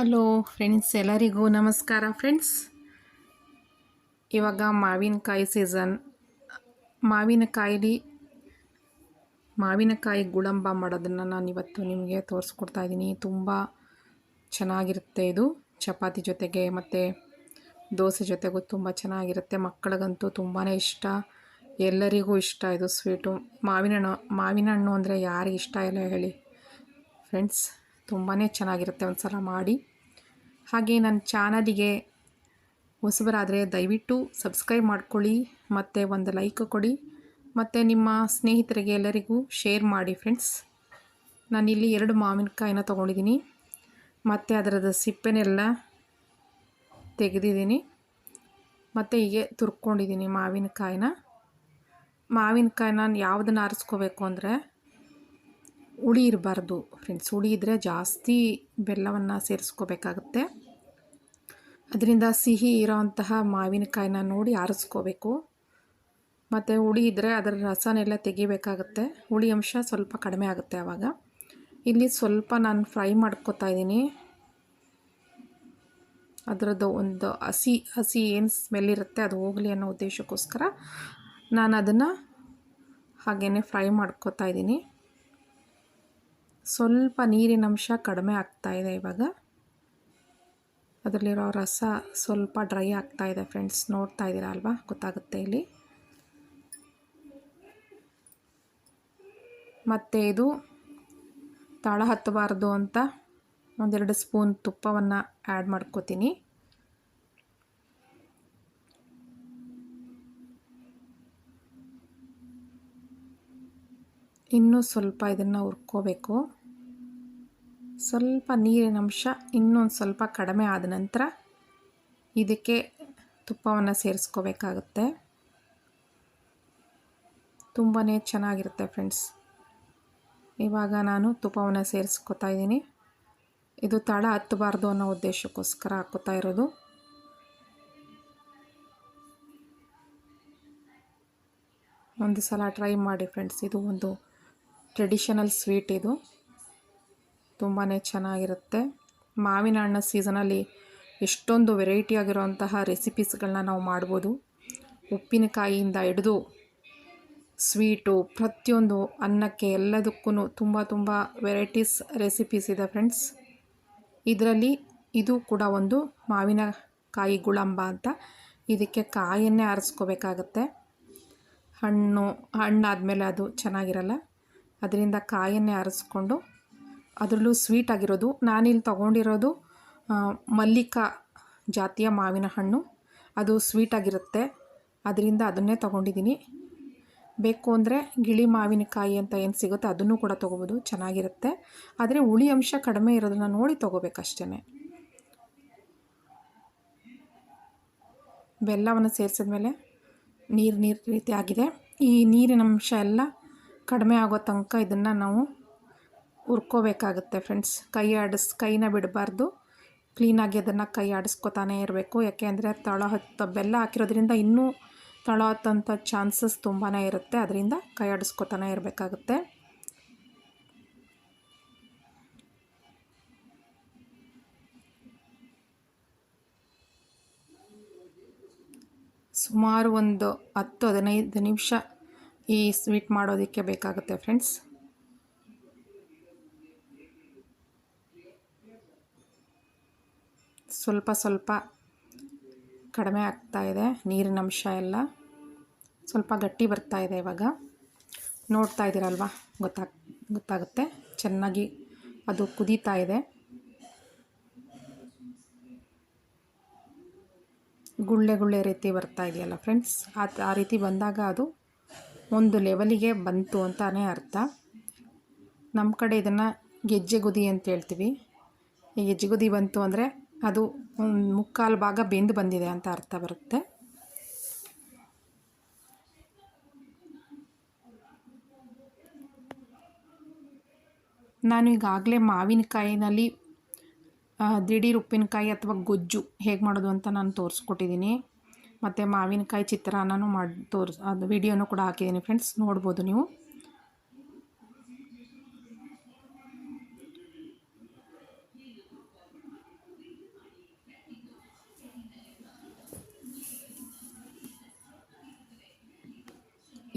Hello friends ಎಲ್ಲರಿಗೂ ನಮಸ್ಕಾರ friends ಇವಾಗ ಮಾವಿನಕಾಯಿ ಸೀಸನ್ ಮಾವಿನಕಾಯಿಲಿ ಮಾವಿನಕಾಯಿ ಗುಳಂಬ ಮಾಡೋದನ್ನು ನಾನು ಇವತ್ತು ನಿಮಗೆ ತೋರಿಸ್ಕೊಡ್ತಾ ಇದ್ದೀನಿ ತುಂಬ ಚೆನ್ನಾಗಿರುತ್ತೆ ಇದು. ಚಪಾತಿ ಜೊತೆಗೆ ಮತ್ತು ದೋಸೆ ಜೊತೆಗೂ ತುಂಬ ಚೆನ್ನಾಗಿರುತ್ತೆ. ಮಕ್ಕಳಿಗಂತೂ ತುಂಬಾ ಇಷ್ಟ. ಎಲ್ಲರಿಗೂ ಇಷ್ಟ ಇದು ಸ್ವೀಟು ಮಾವಿನ ಹಣ್ಣು ಮಾವಿನ ಹಣ್ಣು ಅಂದರೆ ಯಾರಿಗೆ ಇಷ್ಟ ಇಲ್ಲ ಹೇಳಿ. ಫ್ರೆಂಡ್ಸ್ ತುಂಬಾ ಚೆನ್ನಾಗಿರುತ್ತೆ ಒಂದು ಸಲ ಮಾಡಿ. ಹಾಗೆ ನನ್ನ ಚಾನಲಿಗೆ ಹೊಸಬರಾದರೆ ದಯವಿಟ್ಟು ಸಬ್ಸ್ಕ್ರೈಬ್ ಮಾಡ್ಕೊಳ್ಳಿ, ಮತ್ತು ಒಂದು ಲೈಕ್ ಕೊಡಿ, ಮತ್ತು ನಿಮ್ಮ ಸ್ನೇಹಿತರಿಗೆ ಎಲ್ಲರಿಗೂ ಶೇರ್ ಮಾಡಿ ಫ್ರೆಂಡ್ಸ್. ನಾನಿಲ್ಲಿ ಎರಡು ಮಾವಿನಕಾಯಿನ ತೊಗೊಂಡಿದ್ದೀನಿ. ಮತ್ತು ಅದರದ್ದು ಸಿಪ್ಪೆನೆಲ್ಲ ತೆಗೆದಿದ್ದೀನಿ. ಮತ್ತು ಹೀಗೆ ತುರ್ಕೊಂಡಿದ್ದೀನಿ ಮಾವಿನಕಾಯಿನ. ಮಾವಿನಕಾಯಿನ ಯಾವುದನ್ನು ಆರಿಸ್ಕೋಬೇಕು ಅಂದರೆ ಹುಳಿ ಇರಬಾರ್ದು ಫ್ರೆಂಡ್ಸ್ ಹುಳಿ ಇದ್ದರೆ ಜಾಸ್ತಿ ಬೆಲ್ಲವನ್ನು ಸೇರಿಸ್ಕೋಬೇಕಾಗುತ್ತೆ. ಅದರಿಂದ ಸಿಹಿ ಇರೋವಂತಹ ಮಾವಿನಕಾಯಿನ ನೋಡಿ ಆರಿಸ್ಕೋಬೇಕು. ಮತ್ತು ಹುಳಿ ಇದ್ದರೆ ಅದರ ರಸನೆಲ್ಲ ತೆಗಿಬೇಕಾಗುತ್ತೆ. ಹುಳಿ ಅಂಶ ಸ್ವಲ್ಪ ಕಡಿಮೆ ಆಗುತ್ತೆ ಆವಾಗ. ಇಲ್ಲಿ ಸ್ವಲ್ಪ ನಾನು ಫ್ರೈ ಮಾಡ್ಕೋತಾ ಇದ್ದೀನಿ. ಅದರದ್ದು ಒಂದು ಹಸಿ ಹಸಿ ಏನು ಸ್ಮೆಲ್ ಇರುತ್ತೆ ಅದು ಹೋಗಲಿ ಅನ್ನೋ ಉದ್ದೇಶಕ್ಕೋಸ್ಕರ ನಾನು ಅದನ್ನು ಹಾಗೇ ಫ್ರೈ ಮಾಡ್ಕೋತಾ ಇದ್ದೀನಿ. ಸ್ವಲ್ಪ ನೀರಿನಂಶ ಕಡಿಮೆ ಆಗ್ತಾಯಿದೆ ಇವಾಗ. ಅದರಲ್ಲಿರೋ ರಸ ಸ್ವಲ್ಪ ಡ್ರೈ ಆಗ್ತಾ ಇದೆ ಫ್ರೆಂಡ್ಸ್, ನೋಡ್ತಾ ಇದ್ದೀರಾ ಅಲ್ವಾ? ಗೊತ್ತಾಗುತ್ತೆ ಇಲ್ಲಿ. ಮತ್ತು ಇದು ತಾಳ ಹತ್ತಬಾರ್ದು ಅಂತ ಒಂದೆರಡು ಸ್ಪೂನ್ ತುಪ್ಪವನ್ನು ಆ್ಯಡ್ ಮಾಡ್ಕೋತೀನಿ. ಇನ್ನೂ ಸ್ವಲ್ಪ ಇದನ್ನು ಹುರ್ಕೋಬೇಕು. ಸ್ವಲ್ಪ ನೀರಿನ ಅಂಶ ಇನ್ನೊಂದು ಸ್ವಲ್ಪ ಕಡಿಮೆ ಆದ ನಂತರ ಇದಕ್ಕೆ ತುಪ್ಪವನ್ನು ಸೇರಿಸ್ಕೋಬೇಕಾಗುತ್ತೆ. ತುಂಬಾ ಚೆನ್ನಾಗಿರುತ್ತೆ ಫ್ರೆಂಡ್ಸ್. ಇವಾಗ ನಾನು ತುಪ್ಪವನ್ನು ಸೇರಿಸ್ಕೊತಾ ಇದ್ದೀನಿ. ಇದು ತಳ ಹತ್ತಬಾರ್ದು ಅನ್ನೋ ಉದ್ದೇಶಕ್ಕೋಸ್ಕರ ಹಾಕೋತಾ ಇರೋದು. ಒಂದು ಸಲ ಟ್ರೈ ಮಾಡಿ ಫ್ರೆಂಡ್ಸ್. ಇದು ಒಂದು ಟ್ರೆಡಿಷನಲ್ ಸ್ವೀಟ್ ಇದು. ತುಂಬಾ ಚೆನ್ನಾಗಿರುತ್ತೆ. ಮಾವಿನ ಹಣ್ಣು ಸೀಸನಲ್ಲಿ ಎಷ್ಟೊಂದು ವೆರೈಟಿ ಆಗಿರೋಂತಹ ರೆಸಿಪೀಸ್ಗಳನ್ನ ನಾವು ಮಾಡ್ಬೋದು. ಉಪ್ಪಿನಕಾಯಿಯಿಂದ ಹಿಡಿದು ಸ್ವೀಟು, ಪ್ರತಿಯೊಂದು ಅನ್ನಕ್ಕೆ ಎಲ್ಲದಕ್ಕೂ ತುಂಬ ತುಂಬ ವೆರೈಟೀಸ್ ರೆಸಿಪೀಸ್ ಇದೆ ಫ್ರೆಂಡ್ಸ್. ಇದರಲ್ಲಿ ಇದು ಕೂಡ ಒಂದು ಮಾವಿನಕಾಯಿ ಗುಳಂಬ ಅಂತ. ಇದಕ್ಕೆ ಕಾಯನ್ನೇ ಆರಿಸ್ಕೋಬೇಕಾಗತ್ತೆ. ಹಣ್ಣು, ಹಣ್ಣಾದಮೇಲೆ ಅದು ಚೆನ್ನಾಗಿರಲ್ಲ. ಅದರಿಂದ ಕಾಯನ್ನೇ ಆರಿಸ್ಕೊಂಡು ಅದರಲ್ಲೂ ಸ್ವೀಟ್ ಆಗಿರೋದು. ನಾನಿಲ್ಲಿ ತೊಗೊಂಡಿರೋದು ಮಲ್ಲಿಕಾ ಜಾತಿಯ ಮಾವಿನ ಹಣ್ಣು. ಅದು ಸ್ವೀಟಾಗಿರುತ್ತೆ ಅದರಿಂದ ಅದನ್ನೇ ತೊಗೊಂಡಿದ್ದೀನಿ. ಬೇಕು ಅಂದರೆ ಗಿಳಿ ಮಾವಿನಕಾಯಿ ಅಂತ ಏನು ಸಿಗುತ್ತೆ ಅದನ್ನು ಕೂಡ ತೊಗೋಬೋದು. ಚೆನ್ನಾಗಿರುತ್ತೆ. ಆದರೆ ಹುಳಿ ಅಂಶ ಕಡಿಮೆ ಇರೋದನ್ನ ನೋಡಿ ತೊಗೋಬೇಕಷ್ಟೇ ಬೆಲ್ಲವನ್ನು ಸೇರಿಸಿದ್ಮೇಲೆ ನೀರು ನೀರು ರೀತಿ ಆಗಿದೆ. ಈ ನೀರಿನ ಅಂಶ ಎಲ್ಲ ಕಡಿಮೆ ಆಗೋ ತನಕ ಇದನ್ನು ನಾವು ಹುರ್ಕೋಬೇಕಾಗುತ್ತೆ ಫ್ರೆಂಡ್ಸ್ ಕೈ ಆಡಿಸ್, ಕೈನ ಬಿಡಬಾರ್ದು. ಕ್ಲೀನಾಗಿ ಅದನ್ನು ಕೈ ಆಡಿಸ್ಕೊತಾನೆ ಇರಬೇಕು. ಯಾಕೆ ಅಂದರೆ ತಳ ಹತ್ತ ಬೆಲ್ಲ ಹಾಕಿರೋದ್ರಿಂದ ಇನ್ನೂ ತಳ ಹತ್ತಂಥ ಚಾನ್ಸಸ್ ತುಂಬಾ ಇರುತ್ತೆ. ಅದರಿಂದ ಕೈ ಆಡಿಸ್ಕೊತಾನೆ ಇರಬೇಕಾಗುತ್ತೆ. ಸುಮಾರು ಒಂದು ಹತ್ತು ಹದಿನೈದು ನಿಮಿಷ ಈ ಸ್ವೀಟ್ ಮಾಡೋದಕ್ಕೆ ಬೇಕಾಗುತ್ತೆ ಫ್ರೆಂಡ್ಸ್. ಸ್ವಲ್ಪ ಸ್ವಲ್ಪ ಕಡಿಮೆ ಆಗ್ತಾ ಇದೆ, ನೀರಿನ ಅಂಶ ಎಲ್ಲ. ಸ್ವಲ್ಪ ಗಟ್ಟಿ ಬರ್ತಾ ಇದೆ ಇವಾಗ. ನೋಡ್ತಾ ಇದ್ದೀರಲ್ವ? ಗೊತ್ತಾಗ್, ಗೊತ್ತಾಗುತ್ತೆ? ಚೆನ್ನಾಗಿ ಅದು ಕುದೀತಾ ಇದೆ. ಗುಳ್ಳೆ ಗುಳ್ಳೆ ರೀತಿ ಬರ್ತಾ ಇದೆಯಲ್ಲ ಫ್ರೆಂಡ್ಸ್. ಆ ಆ ರೀತಿ ಬಂದಾಗ ಅದು ಒಂದು ಲೆವೆಲಿಗೆ ಬಂತು ಅಂತಲೇ ಅರ್ಥ. ನಮ್ಮ ಕಡೆ ಇದನ್ನು ಗೆಜ್ಜೆ ಗುದಿ ಅಂತ ಹೇಳ್ತೀವಿ. ಈ ಗೆಜ್ಜೆ ಗುದಿ ಬಂತು ಅಂದರೆ ಅದು ಒಂದು ಮುಕ್ಕಾಲು ಭಾಗ ಬೆಂದು ಬಂದಿದೆ ಅಂತ ಅರ್ಥ ಬರುತ್ತೆ. ನಾನು ಈಗಾಗಲೇ ಮಾವಿನಕಾಯಿನಲ್ಲಿ ದಿಢೀರ್ ಉಪ್ಪಿನಕಾಯಿ ಅಥವಾ ಗೊಜ್ಜು ಹೇಗೆ ಮಾಡೋದು ಅಂತ ನಾನು ತೋರಿಸ್ಕೊಟ್ಟಿದ್ದೀನಿ. ಮತ್ತು ಮಾವಿನಕಾಯಿ ಚಿತ್ರಾನ್ನ ಮಾಡಿ ತೋರಿಸ್, ಅದು ವಿಡಿಯೋನೂ ಕೂಡ ಹಾಕಿದ್ದೀನಿ ಫ್ರೆಂಡ್ಸ್ ನೋಡ್ಬೋದು ನೀವು.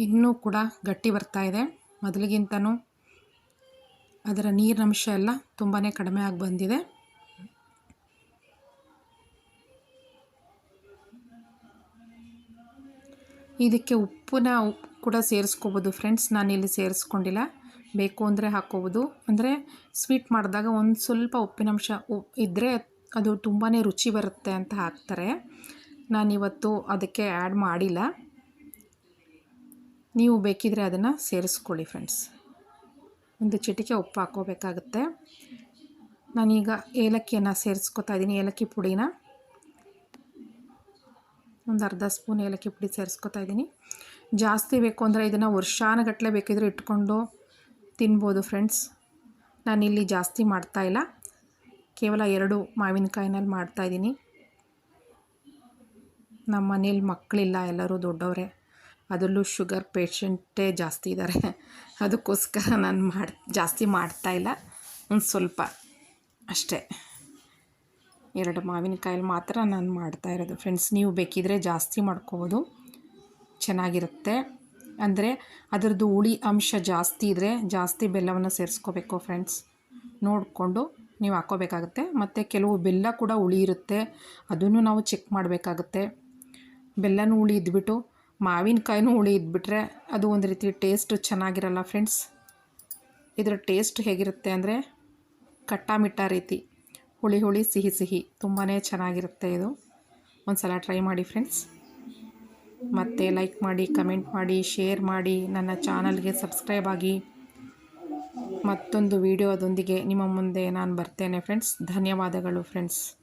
ಇನ್ನೂ ಕೂಡ ಗಟ್ಟಿ ಬರ್ತಾ ಇದೆ. ಮೊದಲಿಗಿಂತನೂ ಅದರ ನೀರಿನಂಶ ಎಲ್ಲ ತುಂಬಾ ಕಡಿಮೆ ಆಗಿ ಬಂದಿದೆ. ಇದಕ್ಕೆ ಉಪ್ಪನ್ನ ಉಪ್ಪು ಕೂಡ ಸೇರಿಸ್ಕೋಬೋದು. ಫ್ರೆಂಡ್ಸ್ ನಾನಿಲ್ಲಿ ಸೇರಿಸ್ಕೊಂಡಿಲ್ಲ. ಬೇಕು ಅಂದರೆ ಹಾಕ್ಕೋಬೋದು. ಅಂದರೆ ಸ್ವೀಟ್ ಮಾಡಿದಾಗ ಒಂದು ಸ್ವಲ್ಪ ಉಪ್ಪಿನಂಶ ಉಪ್ ಇದ್ದರೆ ಅದು ತುಂಬಾ ರುಚಿ ಬರುತ್ತೆ ಅಂತ ಹಾಕ್ತಾರೆ. ನಾನಿವತ್ತು ಅದಕ್ಕೆ ಆ್ಯಡ್ ಮಾಡಿಲ್ಲ. ನೀವು ಬೇಕಿದ್ರೆ ಅದನ್ನು ಸೇರಿಸ್ಕೊಳ್ಳಿ ಫ್ರೆಂಡ್ಸ್ ಒಂದು ಚಿಟಿಕೆ ಉಪ್ಪು ಹಾಕ್ಕೋಬೇಕಾಗುತ್ತೆ. ನಾನೀಗ ಏಲಕ್ಕಿಯನ್ನು ಸೇರಿಸ್ಕೊತಾ ಇದ್ದೀನಿ, ಏಲಕ್ಕಿ ಪುಡಿನ. ಒಂದು ಅರ್ಧ ಸ್ಪೂನ್ ಏಲಕ್ಕಿ ಪುಡಿ ಸೇರಿಸ್ಕೊತಾ ಇದ್ದೀನಿ. ಜಾಸ್ತಿ ಬೇಕು ಅಂದರೆ ಇದನ್ನು ವರ್ಷಾನಗಟ್ಟಲೆ ಬೇಕಿದ್ರೆ ಇಟ್ಕೊಂಡು ತಿನ್ಬೋದು ಫ್ರೆಂಡ್ಸ್. ನಾನಿಲ್ಲಿ ಜಾಸ್ತಿ ಮಾಡ್ತಾಯಿಲ್ಲ ಕೇವಲ ಎರಡು ಮಾವಿನಕಾಯಿನಲ್ಲಿ ಮಾಡ್ತಾಯಿದ್ದೀನಿ ನಮ್ಮ ಮನೇಲಿ ಮಕ್ಕಳಿಲ್ಲ, ಎಲ್ಲರೂ ದೊಡ್ಡವರೇ. ಅದರಲ್ಲೂ ಶುಗರ್ ಪೇಷಂಟೇ ಜಾಸ್ತಿ ಇದ್ದಾರೆ. ಅದಕ್ಕೋಸ್ಕರ ನಾನು ಮಾಡಿ ಜಾಸ್ತಿ ಮಾಡ್ತಾಯಿಲ್ಲ ಒಂದು ಸ್ವಲ್ಪ ಅಷ್ಟೇ. ಎರಡು ಮಾವಿನಕಾಯಲ್ಲಿ ಮಾತ್ರ ನಾನು ಮಾಡ್ತಾ ಇರೋದು. ಫ್ರೆಂಡ್ಸ್ ನೀವು ಬೇಕಿದ್ರೆ ಜಾಸ್ತಿ ಮಾಡ್ಕೋಬೋದು. ಚೆನ್ನಾಗಿರುತ್ತೆ. ಅಂದರೆ ಅದರದ್ದು ಹುಳಿ ಅಂಶ ಜಾಸ್ತಿ ಇದ್ದರೆ ಜಾಸ್ತಿ ಬೆಲ್ಲವನ್ನು ಸೇರಿಸ್ಕೋಬೇಕು ಫ್ರೆಂಡ್ಸ್ ನೋಡಿಕೊಂಡು ನೀವು ಹಾಕೋಬೇಕಾಗುತ್ತೆ. ಮತ್ತು ಕೆಲವು ಬೆಲ್ಲ ಕೂಡ ಹುಳಿ ಇರುತ್ತೆ. ಅದನ್ನು ನಾವು ಚೆಕ್ ಮಾಡಬೇಕಾಗುತ್ತೆ. ಬೆಲ್ಲನೂ ಹುಳಿ ಇದ್ಬಿಟ್ಟು ಮಾವಿನಕಾಯಿನೂ ಹುಳಿ ಇದ್ಬಿಟ್ರೆ ಅದು ಒಂದು ರೀತಿ ಟೇಸ್ಟ್ ಚೆನ್ನಾಗಿರಲ್ಲ ಫ್ರೆಂಡ್ಸ್ ಇದರ ಟೇಸ್ಟ್ ಹೇಗಿರುತ್ತೆ ಅಂದರೆ ಕಟ್ಟಾಮಿಟ್ಟ ರೀತಿ. ಹುಳಿ ಹುಳಿ, ಸಿಹಿ ಸಿಹಿ. ತುಂಬಾ ಚೆನ್ನಾಗಿರುತ್ತೆ ಇದು. ಒಂದು ಸಲ ಟ್ರೈ ಮಾಡಿ ಫ್ರೆಂಡ್ಸ್. ಮತ್ತೆ ಲೈಕ್ ಮಾಡಿ, ಕಮೆಂಟ್ ಮಾಡಿ, ಶೇರ್ ಮಾಡಿ. ನನ್ನ ಚಾನಲ್ಗೆ ಸಬ್ಸ್ಕ್ರೈಬ್ ಆಗಿ. ಮತ್ತೊಂದು ವಿಡಿಯೋದೊಂದಿಗೆ ನಿಮ್ಮ ಮುಂದೆ ನಾನು ಬರ್ತೇನೆ ಫ್ರೆಂಡ್ಸ್. ಧನ್ಯವಾದಗಳು ಫ್ರೆಂಡ್ಸ್.